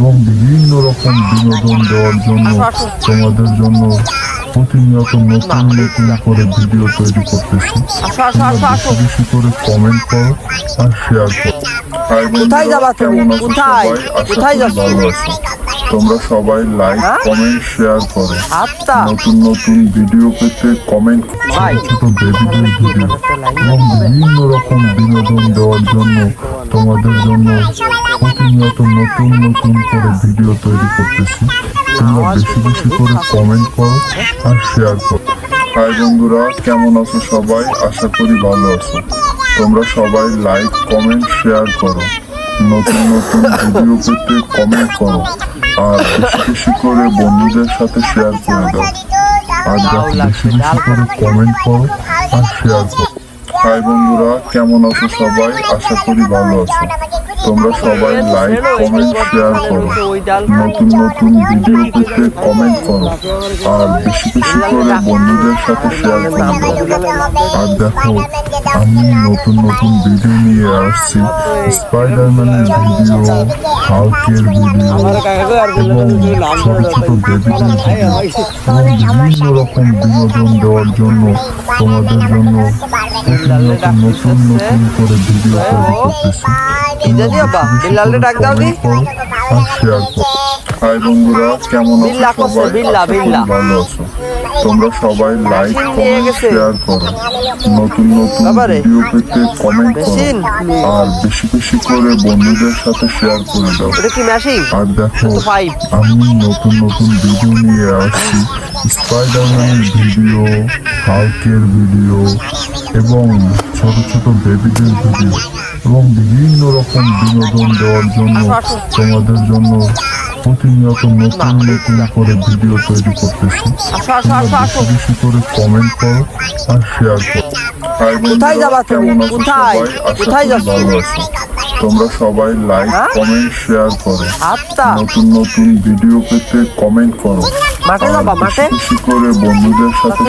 এবং বিভিন্ন রকম বিনোদন দেওয়ার জন্য তোমাদের জন্য প্রতিনিয়ত নতুন নতুন করে ভিডিও তৈরি করতেছি। বেশি বেশি করে কমেন্ট করো আর শেয়ার করো। হাই কোথায় যাবা তুমি? কোথায়? কোথায় যাচ্ছ? তোমরা সবাই লাইক? কমেন্ট শেয়ার করো। নতুন নতুন ভিডিও পেতে কমেন্ট ছোট বেবিদের ভিডিও এবং বিভিন্ন রকম বিনোদন দেওয়ার জন্য তোমাদের জন্য প্রতিনিয়ত নতুন নতুন করে ভিডিও তৈরি করতেছি। তোমরা বেশি বেশি করে কমেন্ট করো আর শেয়ার করো। হাই বন্ধুরা কেমন আছো সবাই? আশা করি ভালো আছো। তোমরা সবাই লাইক কমেন্ট শেয়ার করো। নতুন নতুন ভিডিও পেতে কমেন্ট করো। আর বেশি বেশি করে বন্ধুদের সাথে শেয়ার করে দাও। আর বেশি বেশি করে কমেন্ট করো আর শেয়ার করো। হাই বন্ধুরা কেমন আছো সবাই? আশা করি ভালো আছো। তোমরা সবাই লাইক কমেন্ট শেয়ার করো নতুন নতুন ভিডিও পেতে কমেন্ট করো আর বেশি বেশি করে বন্ধুদের সাথে শেয়ার করে আর দেখো আমি নতুন নতুন ভিডিও নিয়ে আসছি স্পাইডারম্যানের ভিডিও হালকের ভিডিও এবং ছোট ছোট বেবিদের ভিডিও এবং বিভিন্ন রকম বিনোদন দেওয়ার জন্য তোমাদের জন্য প্রতিনিয়ত নতুন নতুন করে ভিডিও তৈরি করতেছি বিল্লালে ডাক দাও দি। হাই বন্ধুরা কেমন আছো সবাই। ভালো আছো তোমরা সবাই লাইক কমেন্ট। শেয়ার করো নতুন নতুন। ভিডিও পেতে কমেন্ট করো আর বেশি বেশি করে বন্ধুদের সাথে শেয়ার করে দাও এটা কি আর দেখো। আমি নতুন নতুন ভিডিও নিয়ে আসছি স্পাইডারম্যানের ভিডিও হালকের ভিডিও এবং ছোট ছোট বেবিদের ভিডিও এবং বিভিন্ন রকম বিনোদন দেওয়ার জন্য। তোমাদের জন্য প্রতিনিয়ত নতুন নতুন করে ভিডিও তৈরি করতেছি বেশি করে কমেন্ট করো আর শেয়ার করো হাই কোথায় যাবা তুমি? কোথায়? কোথায় যাচ্ছ? তোমরা সবাই লাইক? কমেন্ট শেয়ার করো আত্মা নতুন নতুন ভিডিও পেতে কমেন্ট করো? বেশি করে বন্ধুদের সাথে